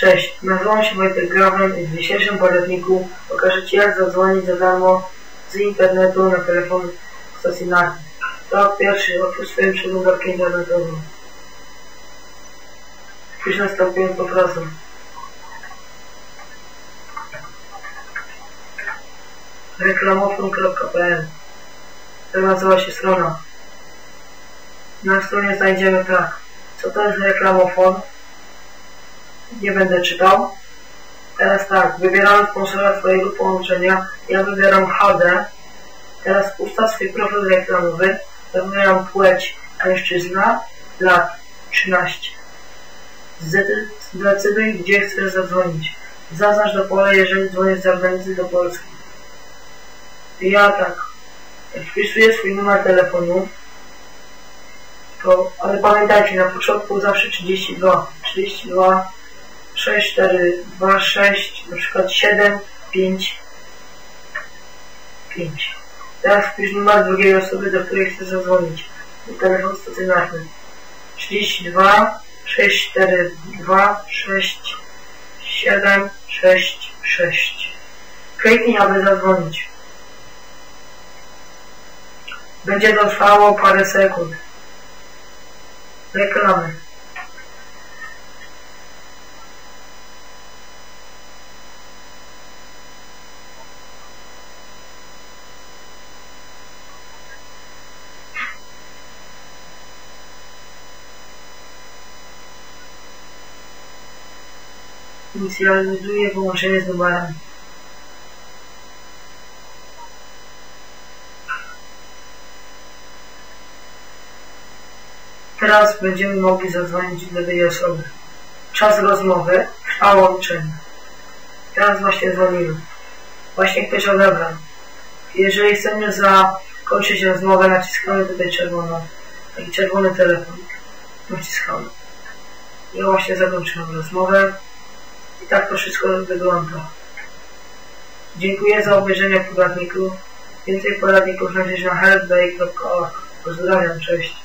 Cześć, nazywam się Wojtek Grawen i w dzisiejszym poradniku pokażę Ci jak zadzwonić za darmo z internetu na telefon stacjonarny. To pierwszy, otwórz swoją przeglądarkę internetową. Wpisz następującą frazę. reklamofon.pl To nazywa się strona. Na stronie znajdziemy tak. Co to jest reklamofon? Nie będę czytał. Teraz tak, wybieramy sponsora Twojego połączenia. Ja wybieram HD. Teraz ustaw swój profil reklamowy. Ja wybieram płeć mężczyzna, lat 13. Zdecyduj, gdzie chcesz zadzwonić. Zaznacz do pola, jeżeli dzwonisz z zagranicy do Polski. Ja tak, wpisuję swój numer telefonu, to, ale pamiętajcie, na początku zawsze 32, 32, 6, 4, 2, 6, na przykład 7, 5, 5. Teraz wpisz numer drugiej osoby, do której chcesz zadzwonić. Telefon stacjonarny. 32, 6, 4, 2, 6, 7, 6, 6. Kliknij, aby zadzwonić. Będzie to trwało parę sekund. Reklamy. Inicjalizuję połączenie z numerem. Teraz będziemy mogli zadzwonić do tej osoby. Czas rozmowy trwa łączenie. Teraz właśnie dzwonimy. Właśnie ktoś odebrał. Jeżeli chcemy zakończyć rozmowę, naciskamy tutaj czerwono. Taki czerwony telefon. Naciskamy. Ja właśnie zakończyłem rozmowę. I tak to wszystko wygląda. Dziękuję za obejrzenie poradniku. Więcej poradników znajdziesz na helpday.org. Pozdrawiam, cześć.